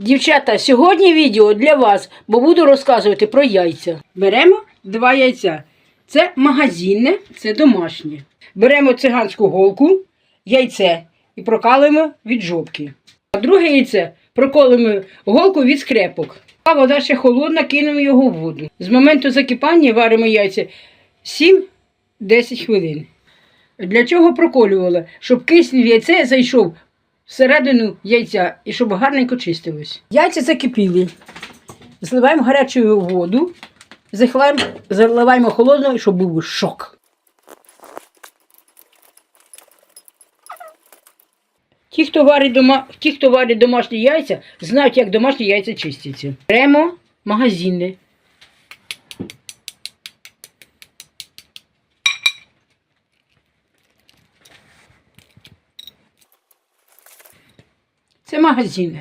Дівчата, сьогодні відео для вас, бо буду розказувати про яйця. Беремо два яйця. Це магазинне, це домашнє. Беремо циганську голку, яйце і прокалуємо від жопки. А друге яйце проколимо голку від скрепок. А вода ще холодна, кинемо його в воду. З моменту закипання варимо яйця 7-10 хвилин. Для чого проколювала? Щоб кисень в яйце зайшов всередину яйця і щоб гарненько чистилось. Яйця закипіли. Зливаємо гарячу воду, захилаємо, заливаємо холодною, щоб був шок. Ті, хто варить, дома... Ті, хто варить домашні яйця, знають, як домашні яйця чистяться. Беремо магазинне. Це магазинне.